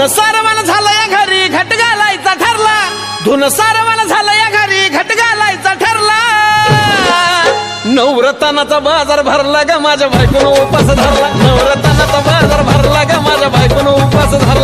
धुन सारवान झालं या घरी घट घालायचा ठरला. धुन सारवान झालं या घरी घट घालायचा ठरला. नवरतानाचा बाजार भरला ग माझ्या बायकोनं उपास धरला. नवरतानाचा बाजार भरला ग माझ्या बायकोनं उपास धरला.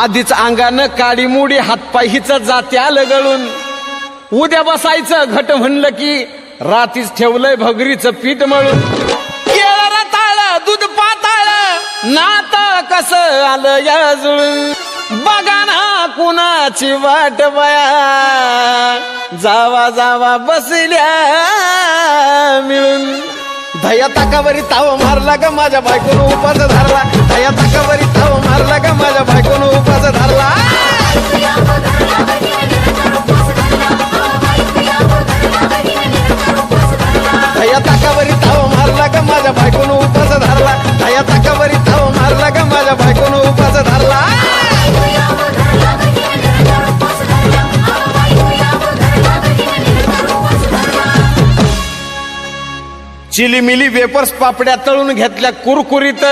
आधीच अंगानं काडीमोडी हातपाय हिच जात्या आलं गळून. उद्या बसायचं घट म्हणलं की रातीच ठेवलंय भगरीचं पीठ मळून. केळं रताळ दूध पाताळ नात कस आलं या जुळून. बघा ना कुणाची वाट बया. जावा जावा बसल्या मिळून. धया ताकावरी ताव मारला ग माझ्या बायकोनं उपास धरला. धया ताकावरी ताव मारला ग माझ्या बायकोनं उपास चिलीमिली वेपर्स पापड्या तळून घेतल्या कुरकुरीत.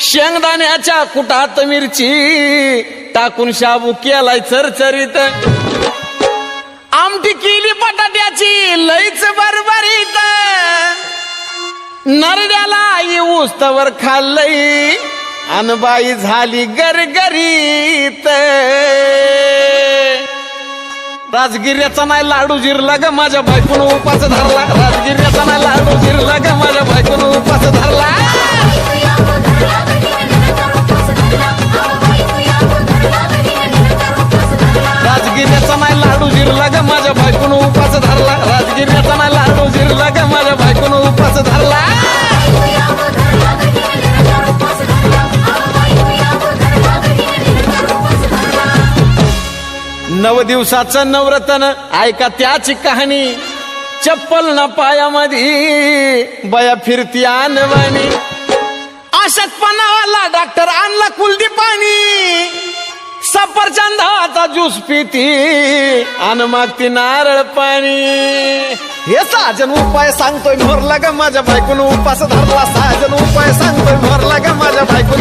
शेंगदाण्याच्या कुटात मिरची टाकून शाबू केलाय चरचरीत. आमटी केली बटाट्याची लईच बरबरीत. नरड्याला येऊस तवर खाल्लई अनबाई झाली गरगरीत. राजगिर्याचा नाही लाडू जिरला ग माझ्या बायकून उपास धरला. राजगिर्याचा नाही लाडू जिरला ग माझ्या बायकून उपास धरला. राजगिर्याचा नाही लाडू जिरला ग माझ्या बायकून उपास धरला. राजगिर्याचा नाही नव दिवसाचं नवरतन ऐका त्याची कहाणी. चप्पल न पायामध्ये बया फिरती आणवानी अशक्तपणावाला डॉक्टर आणला कुलदी पाणी सफरचंदाचा ज्यूस पिती आणि मागती नारळ पाणी. हे साजन उपाय सांगतोय भरला ग माझ्या बायकून उपास धरला. साजन उपाय सांगतोय भरला ग माझ्या बायकून.